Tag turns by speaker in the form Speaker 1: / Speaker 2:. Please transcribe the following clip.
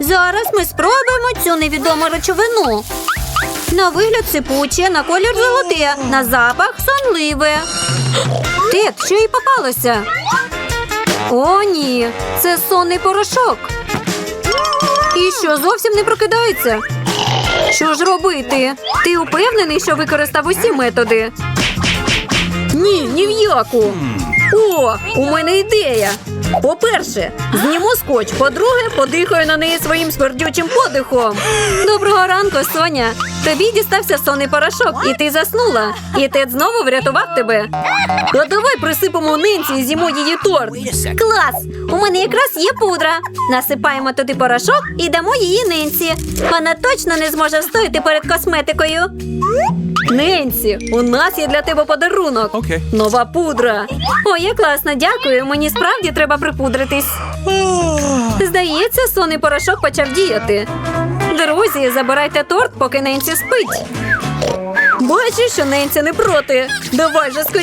Speaker 1: Зараз ми спробуємо цю невідому речовину. На вигляд сипуче, на колір золоте, на запах сонливе. Тед, що їй попалося? О, ні, це сонний порошок. І що, зовсім не прокидається? Що ж робити? Ти упевнений, що використав усі методи? Ні, ні в яку. О, у мене ідея. По-перше, зніму скотч. По-друге, подихаю на неї своїм смердючим подихом. Доброго ранку, Соня. Тобі дістався сонний порошок, і ти заснула. І Тед знову врятував тебе. А давай присипемо нинці і з'їмо її торт. Клас! У мене якраз є пудра. Насипаємо туди порошок і дамо її нинці. Вона точно не зможе встояти перед косметикою. Ненсі, у нас є для тебе подарунок.
Speaker 2: Окей.
Speaker 1: Нова пудра. Як класно, дякую. Мені справді треба припудритись. Здається, сонний порошок почав діяти. Друзі, забирайте торт, поки Ненсі спить. Бачу, що Ненсі не проти. Давай же скоріше.